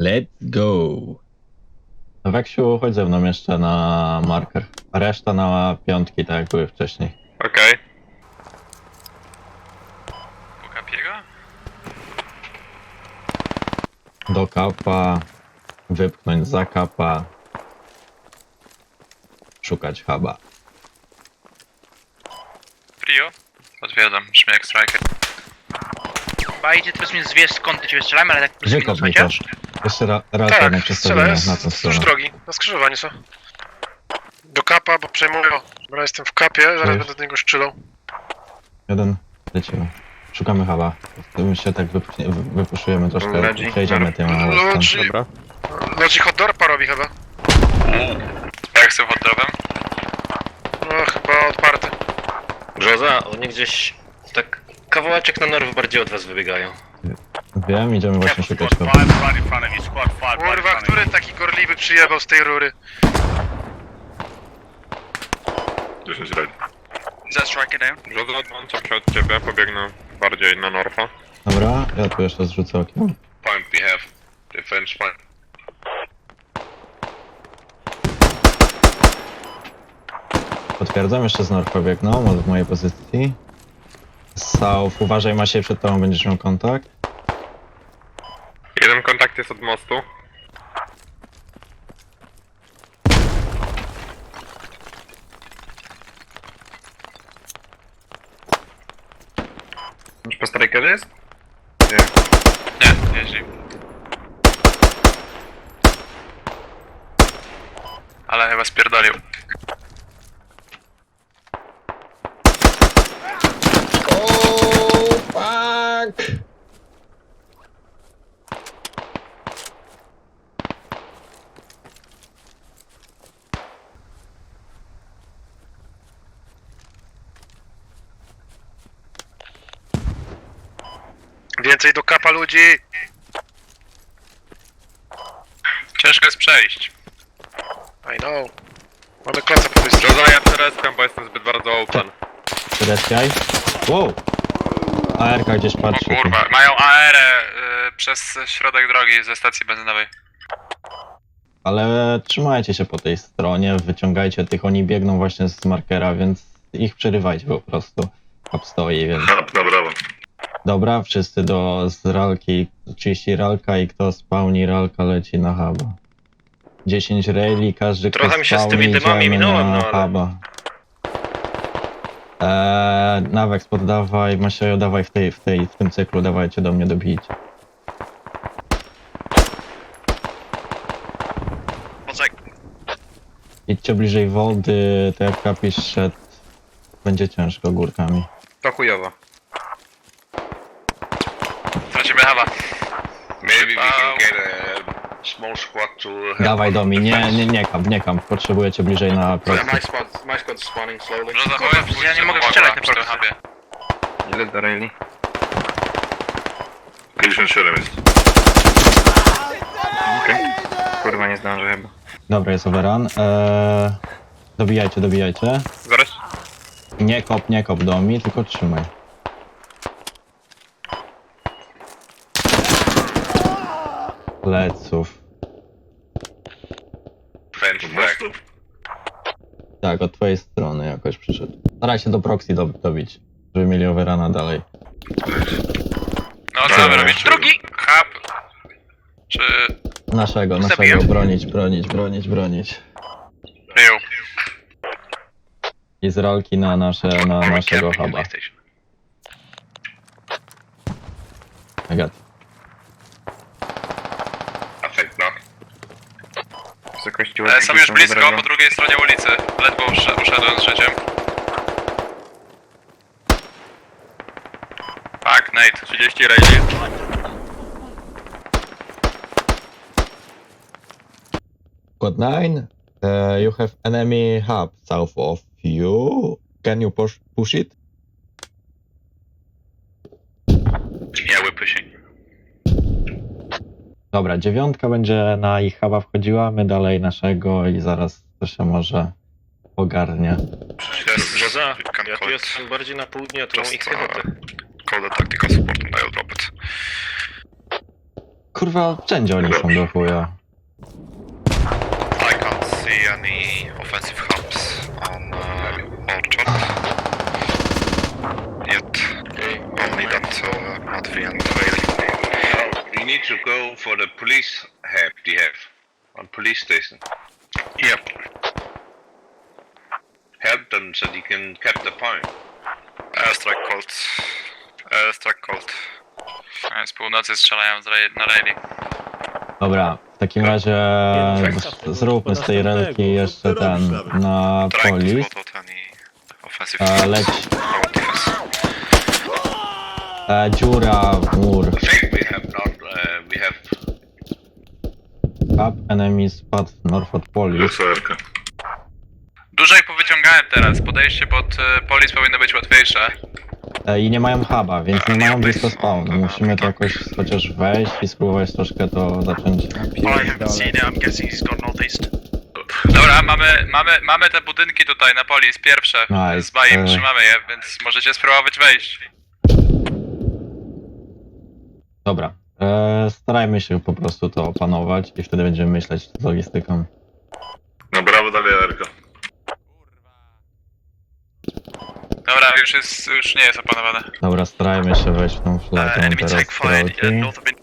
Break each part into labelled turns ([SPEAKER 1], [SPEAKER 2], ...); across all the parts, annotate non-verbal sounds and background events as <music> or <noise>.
[SPEAKER 1] Let's go. Weksiu, chodź ze mną jeszcze na marker. A reszta na piątki, tak jak były wcześniej.
[SPEAKER 2] Okej. Pokapiego?
[SPEAKER 1] Do kapa, wypchnąć za kapa, szukać huba.
[SPEAKER 2] Prio? Potwierdzam, brzmi jak striker.
[SPEAKER 3] Chyba idzie teraz mnie zwiesz skąd do ciebie strzelamy, ale tak plus minus
[SPEAKER 1] Wykop mi. Jeszcze ra, raz tak,
[SPEAKER 4] strzela jest
[SPEAKER 1] na tą stronę.
[SPEAKER 4] drogi, na skrzyżowaniu co? Do kapa, bo przejmują. Dobra, jestem w kapie, zaraz
[SPEAKER 1] Cześć.
[SPEAKER 4] będę do niego strzelał.
[SPEAKER 1] Jeden, lecimy. Szukamy huba. My się tak wypuści- wy- wypuszujemy troszkę,
[SPEAKER 2] Lodzi.
[SPEAKER 1] przejdziemy tym
[SPEAKER 4] Lodzi.
[SPEAKER 1] stąd.
[SPEAKER 2] Dobra.
[SPEAKER 4] Lodzi hot dorpa robi chyba.
[SPEAKER 2] Jak z tym hotdogiem?
[SPEAKER 4] No, chyba odparty.
[SPEAKER 5] Brzoza, oni gdzieś tak kawałeczek na norw bardziej od was wybiegają.
[SPEAKER 1] Wiem, idziemy właśnie szukać huba.
[SPEAKER 4] Kurwa, który taki gorliwy przyjebał z tej rury?
[SPEAKER 6] 10 raid.
[SPEAKER 2] Za striker down.
[SPEAKER 6] Brzoza odłączam się od ciebie, pobiegnę bardziej na Norfa.
[SPEAKER 1] Dobra, ja tu jeszcze zrzucę okiem.
[SPEAKER 6] Point we have. Defense point.
[SPEAKER 1] Potwierdzam, jeszcze z Norfa biegną od mojej pozycji. South, uważaj Maciej, przed tobą będziesz miał kontakt.
[SPEAKER 6] Jeden kontakt jest od mostu.
[SPEAKER 2] Już po strikerze jest? Nie, jeździ. Ale chyba spierdolił.
[SPEAKER 1] Oh, fuck!
[SPEAKER 4] Więcej do kapa ludzi!
[SPEAKER 2] Ciężko jest przejść.
[SPEAKER 4] I know. Mamy kloca po tej stronie.
[SPEAKER 6] Brzoza ja teraz bo jestem zbyt bardzo open.
[SPEAKER 1] Przedeciaj. Wow! ARK gdzieś
[SPEAKER 2] O
[SPEAKER 1] patrzy.
[SPEAKER 2] kurwa, mają AR y, przez środek drogi ze stacji benzynowej.
[SPEAKER 1] Ale trzymajcie się po tej stronie, wyciągajcie tych, oni biegną właśnie z markera, więc ich przerywajcie po prostu. Hub stoi, więc...
[SPEAKER 6] Hop, <laughs> na brawo.
[SPEAKER 1] Dobra, wszyscy do z ralki, 30 ralka i kto spawni ralka leci na huba. 10 raili, każdy kto
[SPEAKER 5] Trochę mi się z tymi
[SPEAKER 1] spawni,
[SPEAKER 5] dymami
[SPEAKER 1] idziemy
[SPEAKER 5] minąłem,
[SPEAKER 1] na
[SPEAKER 5] no ale-
[SPEAKER 1] huba. Eee, Nawex poddawaj, Masiejo dawaj w tej, w tej, w tym cyklu, dawajcie do mnie dobijcie.
[SPEAKER 3] Poczek.
[SPEAKER 1] Idźcie bliżej wody, to jak kapisz szedł, będzie ciężko górkami.
[SPEAKER 2] To chujowo. Tracimy hawa.
[SPEAKER 6] Maybe we
[SPEAKER 2] Wow.
[SPEAKER 6] can get a small squad to help
[SPEAKER 1] Dawaj
[SPEAKER 6] on
[SPEAKER 1] do mnie, nie,
[SPEAKER 6] defense.
[SPEAKER 1] nie, nie kamp, nie kamp, potrzebujecie bliżej na prosto.
[SPEAKER 5] spot, my spot spawning slowly.
[SPEAKER 2] Powiem,
[SPEAKER 3] przecież ja nie mogę strzelać na
[SPEAKER 2] hubie. Ile do raili?
[SPEAKER 6] 57 jest.
[SPEAKER 2] Kurwa, nie zdążę chyba.
[SPEAKER 1] Dobra, jest overrun. Eee, dobijajcie, dobijajcie.
[SPEAKER 6] Zaraz.
[SPEAKER 1] Nie kop, nie kop do mnie, tylko trzymaj. Pleców.
[SPEAKER 6] Defense back.
[SPEAKER 1] Tak, od twojej strony jakoś przyszedł. Staraj się do proxy do, dobić, żeby mieli overruna dalej.
[SPEAKER 2] No, co wy robicie?
[SPEAKER 3] Drugi!
[SPEAKER 2] Hub. Czy...
[SPEAKER 1] Naszego, naszego, bronić, bronić, bronić, bronić.
[SPEAKER 2] Prio.
[SPEAKER 1] I z rolki na nasze, na naszego huba. I got.
[SPEAKER 6] I think not.
[SPEAKER 2] E, są już blisko, po drugiej stronie ulicy. Ledwo usz- uszedłem z życiem. Tak, Nate. 30 raili.
[SPEAKER 1] Code 9, uh, you have enemy hub south of you. Can you push, push it?
[SPEAKER 2] Yeah, we're pushing.
[SPEAKER 1] Dobra, dziewiątka będzie na ich huba wchodziła, my dalej naszego i zaraz to się może ogarnie.
[SPEAKER 5] Brzoza,
[SPEAKER 6] You can
[SPEAKER 5] ja tu jestem bardziej na południe, a tu mam ich
[SPEAKER 6] uh,
[SPEAKER 5] piechotę.
[SPEAKER 6] Call the tactical support and I'll drop it.
[SPEAKER 1] kurwa, wszędzie oni są do chuja.
[SPEAKER 2] I can't see any offensive hubs on uh, Orchard. Yet. Only that uh, Matvey and Rayleigh.
[SPEAKER 7] Need to go for the police hub they have on police station.
[SPEAKER 2] Yep.
[SPEAKER 7] Help them so they can cap the point.
[SPEAKER 2] Airstrike Colt. Airstrike Colt. Z północy strzelają z ray- na Rayleigh.
[SPEAKER 1] Dobra, w takim razie z- zróbmy z tej relki jeszcze ten na polis.
[SPEAKER 2] spot out any offensive
[SPEAKER 1] E, leć e, dziura w mur.
[SPEAKER 7] I think we have not, uh, we have
[SPEAKER 1] Up enemy spot north of police.
[SPEAKER 2] Dużo ich powyciągałem teraz. Podejście pod e, polis powinno być łatwiejsze.
[SPEAKER 1] E, I nie mają huba, więc nie mają blisko spawnu. Musimy to jakoś chociaż wejść i spróbować troszkę to zacząć.
[SPEAKER 2] I haven't seen it, I'm guessing he's gone northeast. Dobra, mamy, mamy, mamy te budynki tutaj na polis, pierwsze.
[SPEAKER 1] Nice.
[SPEAKER 2] Z Bajem
[SPEAKER 1] E.
[SPEAKER 2] trzymamy je, więc możecie spróbować wejść.
[SPEAKER 1] Dobra. E, starajmy się po prostu to opanować i wtedy będziemy myśleć z logistyką.
[SPEAKER 6] No brawo dalej, Erka.
[SPEAKER 2] Dobra, już jest, już nie jest opanowane.
[SPEAKER 1] Dobra, starajmy się wejść w tą flatę
[SPEAKER 2] enemy
[SPEAKER 1] teraz
[SPEAKER 2] fire uh,
[SPEAKER 1] stroki.
[SPEAKER 2] north of in-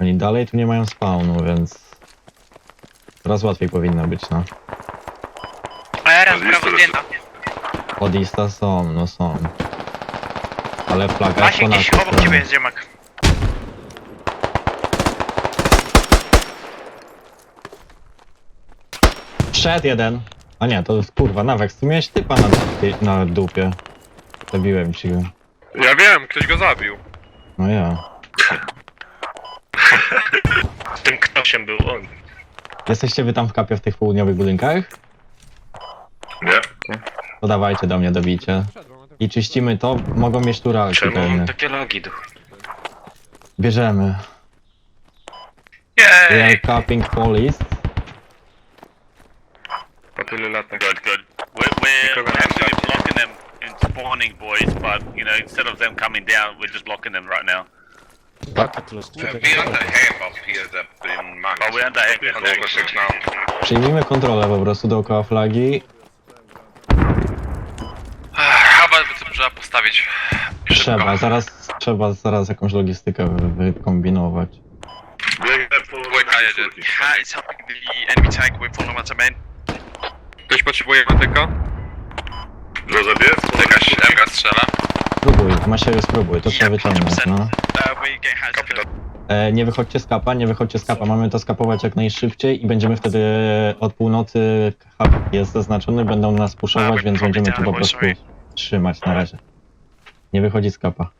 [SPEAKER 1] Oni dalej tu nie mają spawnu, więc coraz łatwiej powinno być, no.
[SPEAKER 3] Aera w prawo zdjęta.
[SPEAKER 1] Od Ista są, no są. Ale flaga jest
[SPEAKER 3] Właśnie
[SPEAKER 1] po
[SPEAKER 3] gdzieś obok ciebie jest ziomek.
[SPEAKER 1] Wszedł jeden! A nie, to jest kurwa, Nawek, ty miałeś typa na, na dupie. Zabiłem ci go.
[SPEAKER 6] Ja wiem, ktoś go zabił.
[SPEAKER 1] No ja. <laughs>
[SPEAKER 5] Tym ktośem był on.
[SPEAKER 1] Jesteście wy tam w kapie w tych południowych budynkach?
[SPEAKER 6] Nie.
[SPEAKER 1] To dawajcie do mnie, dobijcie. I czyścimy to, mogą mieć tu ralki
[SPEAKER 5] Czemu
[SPEAKER 1] pewnie.
[SPEAKER 5] mam takie lagi duch?
[SPEAKER 1] Bierzemy. We are capping police.
[SPEAKER 6] Po tylu latach.
[SPEAKER 8] Good, good. We're, we're actually blocking them in spawning, boys, but, you know, instead of them coming down, we're just blocking them right now.
[SPEAKER 7] uh, we under half up here that in Max.
[SPEAKER 8] But we're under heavy
[SPEAKER 7] On over six now.
[SPEAKER 1] Przyjmijmy kontrolę po prostu dookoła flagi.
[SPEAKER 2] Chyba by to trzeba postawić. Szybko.
[SPEAKER 1] Trzeba, zaraz, trzeba zaraz jakąś logistykę wy- wykombinować.
[SPEAKER 6] Biegnę po...
[SPEAKER 2] Dwójka jedzie.
[SPEAKER 3] It's helping the enemy tank.
[SPEAKER 6] Ktoś potrzebuje matyka? Go zabiję?
[SPEAKER 2] Jakaś MK strzela.
[SPEAKER 1] Spróbuj, Masieju spróbuj, to trzeba wyciągnąć, no.
[SPEAKER 3] Uh, hands
[SPEAKER 1] E, nie wychodźcie z kapa, nie wychodźcie z kapa, mamy to skapować jak najszybciej i będziemy wtedy od północy, hub jest zaznaczony, będą nas puszować, więc będziemy tu po prostu trzymać na razie. Nie wychodzi z kapa.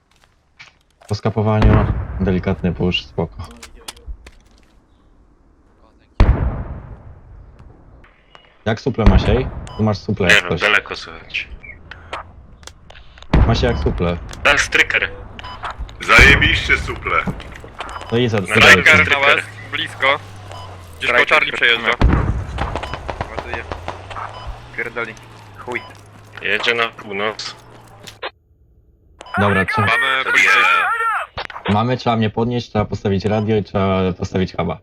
[SPEAKER 1] Po skapowaniu delikatny push, spoko. Jak suple Masiej? Tu masz suple
[SPEAKER 5] Nie
[SPEAKER 1] jak
[SPEAKER 5] wiem,
[SPEAKER 1] coś.
[SPEAKER 5] daleko słychać.
[SPEAKER 1] Masiej jak suple.
[SPEAKER 5] Ten stryker.
[SPEAKER 6] Zajebiście suple.
[SPEAKER 1] No i za za-.
[SPEAKER 6] Striker na west, blisko. Gdzieś po Charlie przejeżdża.
[SPEAKER 9] Ładuję. Pierdoli. Chuj.
[SPEAKER 5] Jedzie na północ.
[SPEAKER 1] Dobra, trzeba,
[SPEAKER 6] Mamy policję.
[SPEAKER 1] mamy, trzeba mnie podnieść, trzeba postawić radio i trzeba postawić huba.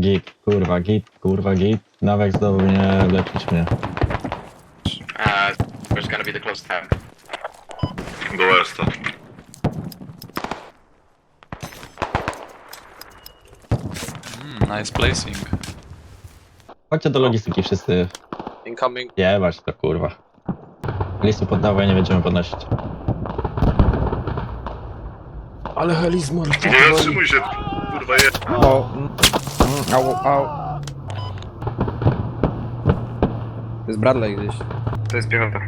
[SPEAKER 1] Git, kurwa, git, kurwa, git. Nawek zdobył mnie leczyć mnie.
[SPEAKER 5] There's gonna be the close tab.
[SPEAKER 6] Do westa.
[SPEAKER 10] Nice placing.
[SPEAKER 1] Chodźcie do logistyki wszyscy.
[SPEAKER 9] Incoming.
[SPEAKER 1] Jebać to kurwa. Listu poddawaj, nie będziemy podnosić.
[SPEAKER 9] Ale helizmon.
[SPEAKER 6] Nie zatrzymuj się, kurwa je.
[SPEAKER 9] O, mm, au, au. To jest Bradley gdzieś.
[SPEAKER 3] To jest piechota.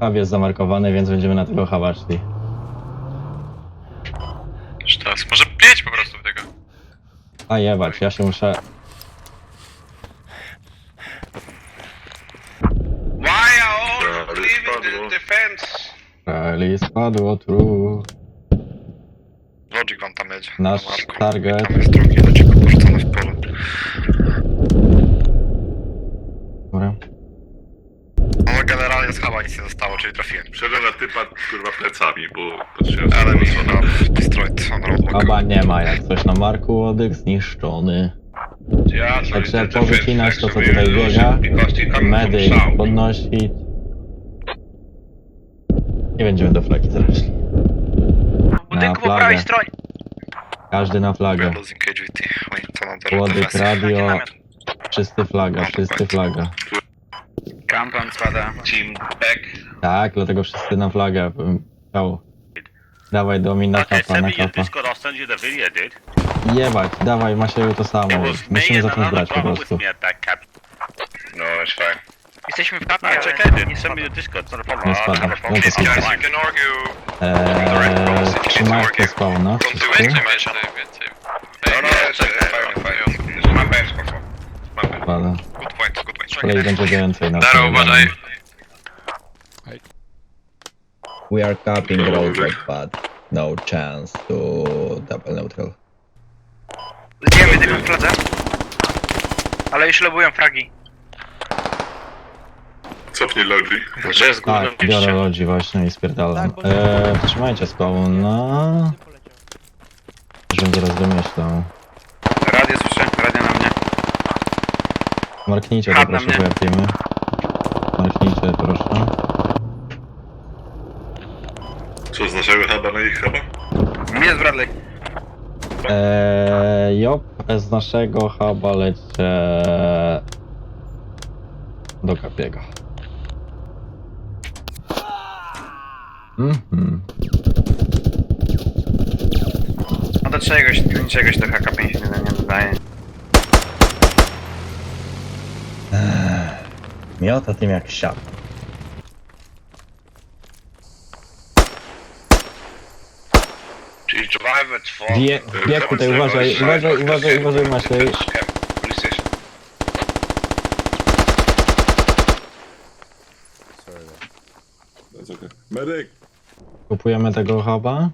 [SPEAKER 1] Hub jest zamarkowany, więc będziemy na tego huba szli.
[SPEAKER 2] Sztos. Może pięć po prostu w tego.
[SPEAKER 1] A jebać, ja się muszę...
[SPEAKER 7] why are all
[SPEAKER 6] Yeah,
[SPEAKER 7] leaving the defense?
[SPEAKER 1] Rally spadło, true.
[SPEAKER 2] Logic wam tam jedzie.
[SPEAKER 1] Nasz target.
[SPEAKER 2] Tam jest drugi Logic porzucony w polu.
[SPEAKER 1] Dobra.
[SPEAKER 2] No generalnie z chyba nic nie zostało,
[SPEAKER 4] Czyli trafiłem.
[SPEAKER 6] Wszedłem na typa kurwa plecami, bo patrzyłem
[SPEAKER 4] Ale mi destroyed on roadblock.
[SPEAKER 1] Chyba nie ma jak coś na Marku, łodyg zniszczony. Także
[SPEAKER 7] the
[SPEAKER 1] powycinać to, co tutaj biega, medyk
[SPEAKER 7] south.
[SPEAKER 1] Nie będziemy do flagi
[SPEAKER 3] budynku po
[SPEAKER 1] flagę.
[SPEAKER 3] stronie.
[SPEAKER 1] Każdy na flagę.
[SPEAKER 4] losing KGT. We need another
[SPEAKER 1] Łodyg,
[SPEAKER 4] defensive.
[SPEAKER 1] radio, wszyscy flaga, wszyscy flaga.
[SPEAKER 3] Kampan spada.
[SPEAKER 7] Team back.
[SPEAKER 1] Tak, dlatego wszyscy na flagę. bym chciał. Dawaj do mnie na
[SPEAKER 8] Okay,
[SPEAKER 1] kapa, na
[SPEAKER 8] your
[SPEAKER 1] kapa.
[SPEAKER 8] The video, dude.
[SPEAKER 1] Jebać, dawaj Macieju to samo.
[SPEAKER 8] It was me
[SPEAKER 1] Musimy
[SPEAKER 8] and
[SPEAKER 1] zacząć
[SPEAKER 8] another
[SPEAKER 1] grać po prostu.
[SPEAKER 8] with me at that cap.
[SPEAKER 7] No, it's fine.
[SPEAKER 3] Jesteśmy w kapie,
[SPEAKER 8] No,
[SPEAKER 3] ale
[SPEAKER 8] check it,
[SPEAKER 3] nie
[SPEAKER 8] Send me your Discord, not a problem.
[SPEAKER 1] Nie
[SPEAKER 8] I'll
[SPEAKER 1] spadam.
[SPEAKER 8] have a problem.
[SPEAKER 1] No to
[SPEAKER 8] These guys,
[SPEAKER 1] spadam.
[SPEAKER 8] you can argue.
[SPEAKER 1] Eee, trzymajcie spawn, no. Wszyscy?
[SPEAKER 7] No, no, it's uh, fine, fine. This is my best before. My bad.
[SPEAKER 1] Spada.
[SPEAKER 4] Good point, good point.
[SPEAKER 1] Kolej będzie więcej na
[SPEAKER 2] Daro, uważaj.
[SPEAKER 1] We are capping roadblock, but no chance to double neutral.
[SPEAKER 3] Zdjemy tylko w fladze. Ale już lobują fragi.
[SPEAKER 6] Cofnij.
[SPEAKER 5] Że jest
[SPEAKER 1] Tak, biorę lodzi właśnie i spierdalam. Eee, trzymajcie spawn, no. Żebym zaraz domyślał.
[SPEAKER 3] Radio słyszę, radio na mnie.
[SPEAKER 1] Marknijcie to proszę,
[SPEAKER 3] mnie.
[SPEAKER 1] pojawiemy. Marknijcie proszę.
[SPEAKER 6] Co z naszego huba na ich huba?
[SPEAKER 3] Mnie jest Bradley.
[SPEAKER 1] Eee, Jop, z naszego huba lecie do Kapiego. Mhm.
[SPEAKER 3] No do czegoś, do czegoś do HK5 nie, nie dodaje.
[SPEAKER 1] Miota tym jak siat. Bie, bieg tutaj, uważaj, uważaj, uważaj, uważaj Maciej.
[SPEAKER 7] Station.
[SPEAKER 6] Medyk!
[SPEAKER 1] Kupujemy tego huba.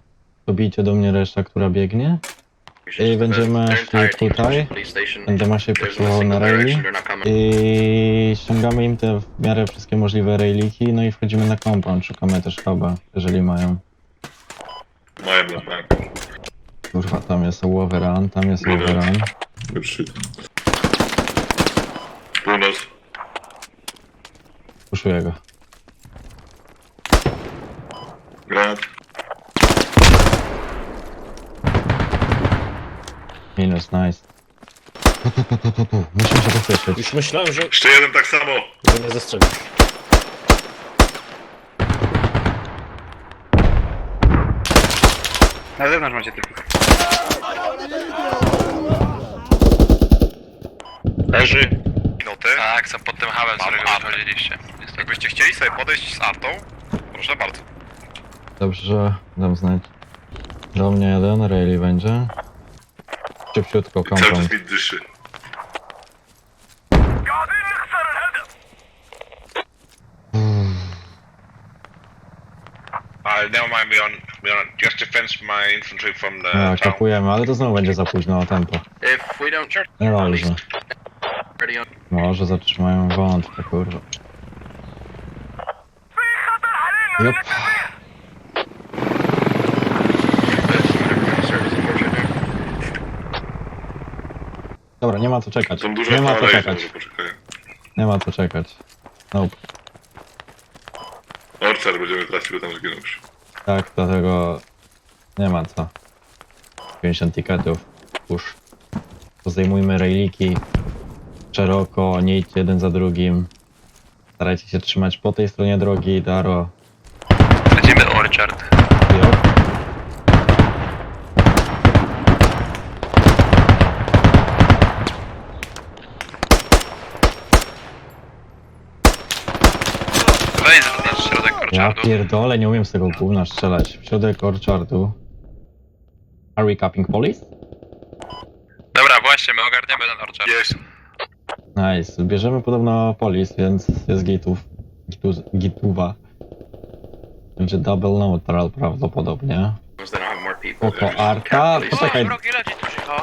[SPEAKER 1] Dobijcie do mnie reszta, która biegnie. I będziemy szli tutaj. Będę Maciej potrzebował na raili. I ściągamy im te w miarę wszystkie możliwe railiki, no i wchodzimy na compound. Szukamy też huba, jeżeli mają.
[SPEAKER 6] Mają na bank.
[SPEAKER 1] Kurwa, tam jest overrun, tam jest overrun.
[SPEAKER 6] Shit. Północ.
[SPEAKER 1] Puszuję go. Minus, nice. Tu, tu, tu, tu, tu, tu. Musimy się pospieszyć.
[SPEAKER 5] Już myślałem, że
[SPEAKER 6] Jeszcze jeden tak samo.
[SPEAKER 5] że nie zastrzeli.
[SPEAKER 3] Na zewnątrz macie typy.
[SPEAKER 5] Leży.
[SPEAKER 4] Minuty.
[SPEAKER 2] Tak, są pod tym hubem, z którego wychodziliście.
[SPEAKER 4] Jakbyście chcieli sobie podejść z Artą, proszę bardzo.
[SPEAKER 1] Dobrze, dam znać. Do mnie jeden, raili będzie. Szybciutko
[SPEAKER 6] Cały
[SPEAKER 1] compound.
[SPEAKER 6] czas mi dyszy.
[SPEAKER 7] Uh, never mind, we on, we on, just defense my infantry from the
[SPEAKER 1] A,
[SPEAKER 7] town.
[SPEAKER 1] kapujemy, ale to znowu będzie za późno o tempo.
[SPEAKER 5] If we don't
[SPEAKER 1] Nie dobrze.
[SPEAKER 5] ready on
[SPEAKER 1] Może zatrzymają wątkę, kurwa. Jop. Dobra, nie ma co czekać.
[SPEAKER 6] Są duże
[SPEAKER 1] Nie ma co
[SPEAKER 6] fale i
[SPEAKER 1] czekać.
[SPEAKER 6] może poczekają.
[SPEAKER 1] Nie ma co czekać. Nope.
[SPEAKER 6] Orchard będziemy tracić, bo tam zginął już.
[SPEAKER 1] Tak, dlatego nie ma co. 50 tiketów. Już. Zdejmujmy railiki szeroko, nie idźcie jeden za drugim. Starajcie się trzymać po tej stronie drogi, Daro.
[SPEAKER 2] Lecimy Orchard na środek
[SPEAKER 1] Ja pierdolę, nie umiem z tego gówna strzelać. W środek Orchardu. Are we capping police?
[SPEAKER 2] Dobra, właśnie, my ogarniamy ten Orchard.
[SPEAKER 4] Jest.
[SPEAKER 1] Nice. Bierzemy podobno police, więc jest gitów. Gituz, gituwa. Będzie double neutral prawdopodobnie. Oko Arta.
[SPEAKER 3] O,
[SPEAKER 1] Poczekaj,
[SPEAKER 3] wrogi leci tu przyjechał.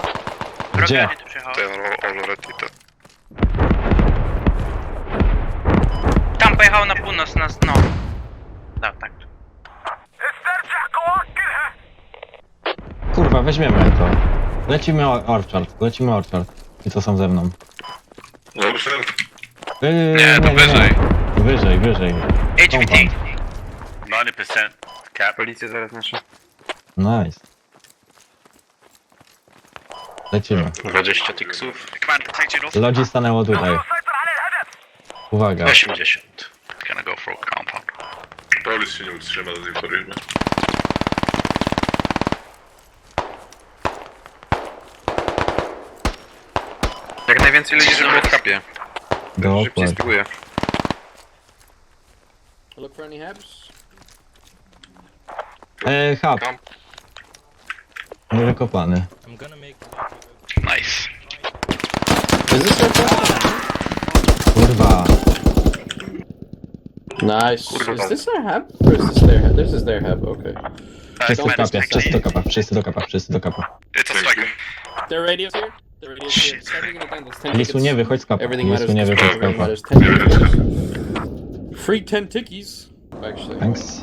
[SPEAKER 3] Wrogi
[SPEAKER 1] Gdzie?
[SPEAKER 3] leci tu przyjechał.
[SPEAKER 4] Ten already to.
[SPEAKER 3] Tam pojechał na północ, na no. Tak.
[SPEAKER 1] Kurwa, weźmiemy to. Lecimy o- Orchard, lecimy Orchard. I co są ze mną?
[SPEAKER 6] Dobrze.
[SPEAKER 1] Yy,
[SPEAKER 2] Nie, to wyżej.
[SPEAKER 1] Wyżej, wyżej.
[SPEAKER 3] HVT.
[SPEAKER 1] Compound.
[SPEAKER 8] 90% cap.
[SPEAKER 3] Policję zaraz nasze.
[SPEAKER 1] Nice. Lecimy.
[SPEAKER 5] 20 tiksów.
[SPEAKER 2] Command.
[SPEAKER 1] Lodzi stanęło tutaj. Uwaga.
[SPEAKER 5] 80.
[SPEAKER 2] Gonna go for a compound.
[SPEAKER 6] Polis się nie utrzyma do tej pory chyba.
[SPEAKER 3] Jak najwięcej ludzi, żeby było w kapie. Szybciej
[SPEAKER 1] Dokładnie.
[SPEAKER 3] spróbuję.
[SPEAKER 9] Look for any habs?
[SPEAKER 1] E, hub.
[SPEAKER 2] Nice.
[SPEAKER 9] This their first
[SPEAKER 1] Kurwa.
[SPEAKER 9] Nice. Is this their hub? Or is this their hub? This is their hub, okay.
[SPEAKER 1] Wszyscy w kapie, wszyscy do kapa, wszyscy do kapa, wszyscy do kapa.
[SPEAKER 2] It's a strike.
[SPEAKER 9] Their radio's here? Their radio's here. Start taking it down. There's 10
[SPEAKER 1] Lisu, nie
[SPEAKER 9] tickets.
[SPEAKER 1] wychodź z kapa.
[SPEAKER 9] Everything
[SPEAKER 1] Lisu,
[SPEAKER 9] matters.
[SPEAKER 1] nie wychodź z
[SPEAKER 9] Everything
[SPEAKER 1] kapa.
[SPEAKER 9] matters. 10 tickets. Free 10 tickies. Actually.
[SPEAKER 1] Thanks.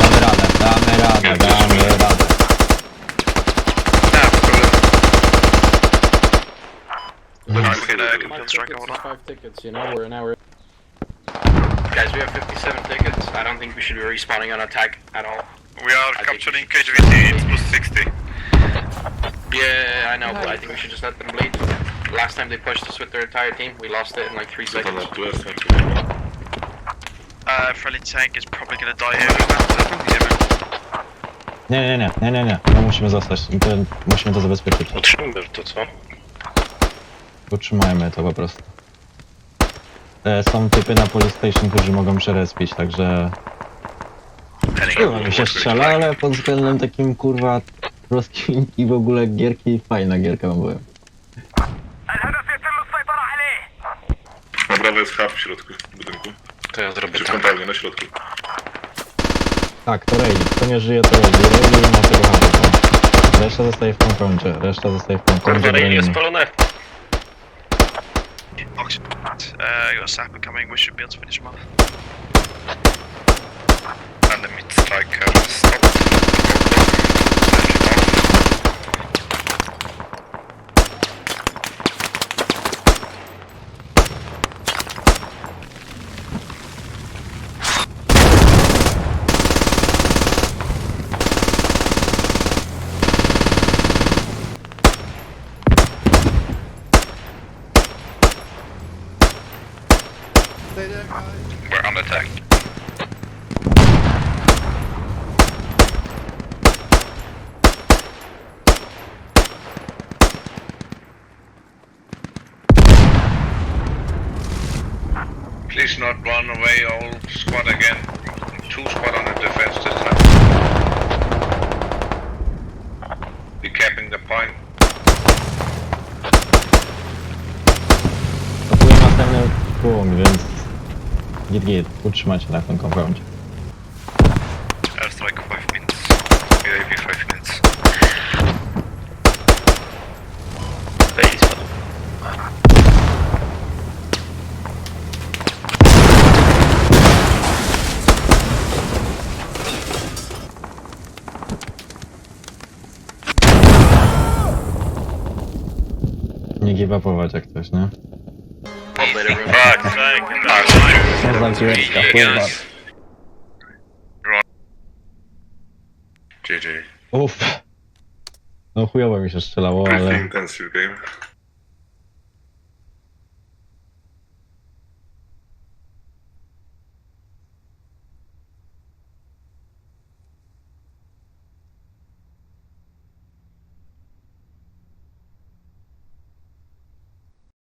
[SPEAKER 1] Damy radę, damy radę, damy radę.
[SPEAKER 2] Okay, the
[SPEAKER 9] My
[SPEAKER 2] computer strike,
[SPEAKER 9] tickets
[SPEAKER 2] hold
[SPEAKER 9] is
[SPEAKER 2] on.
[SPEAKER 9] 5 tickets, you know? We're an hour.
[SPEAKER 5] Guys, we have 57 tickets. I don't think we should be respawning on attack at all.
[SPEAKER 2] We are
[SPEAKER 5] I
[SPEAKER 2] capturing
[SPEAKER 5] we should-
[SPEAKER 2] KGVT, it's plus 60.
[SPEAKER 5] Yeah, I know, but I think we should just let them bleed. Last time they pushed us with their entire team, we lost it in like 3 seconds.
[SPEAKER 6] na tu jest, na tu.
[SPEAKER 2] Uh, friendly tank is probably gonna die here.
[SPEAKER 1] Nie, nie, nie, nie, nie, nie. My musimy zostać. I to, musimy to zabezpieczyć.
[SPEAKER 5] Utrzymmy to, co?
[SPEAKER 1] Utrzymajmy to po prostu. E, są typy na police station, którzy mogą przerespić, także... Kurwa mi się strzela, ale pod względem takim kurwa rozkmin i w ogóle gierki fajna gierka wam byłem.
[SPEAKER 6] Na prawo jest hub w środku budynku.
[SPEAKER 5] To ja zrobię
[SPEAKER 6] Czy w
[SPEAKER 5] tak.
[SPEAKER 6] na środku.
[SPEAKER 1] Tak, to Rayleigh. Kto nie żyje, to Rayleigh. Rayleigh ma tego hubu. Reszta zostaje w compoundzie, reszta zostaje w compoundzie.
[SPEAKER 5] Kurwa, Ray jest spalone.
[SPEAKER 2] Uh, you got Sapper coming, we should be able to finish him off. Enemy striker stopped. We're under attack.
[SPEAKER 7] Please not run away, all squad again. Two squad on the defense this time. Be capping the point.
[SPEAKER 1] Atakuję następny punkt, więc... Git git, utrzymajcie na tym give upować jak coś, nie?
[SPEAKER 5] Fuck,
[SPEAKER 8] Fuck's sake.
[SPEAKER 1] Co za dziureczka, kurwa.
[SPEAKER 6] GG.
[SPEAKER 1] Uff. No chujowo mi się strzelało,
[SPEAKER 6] Pretty
[SPEAKER 1] ale...
[SPEAKER 6] intensive game.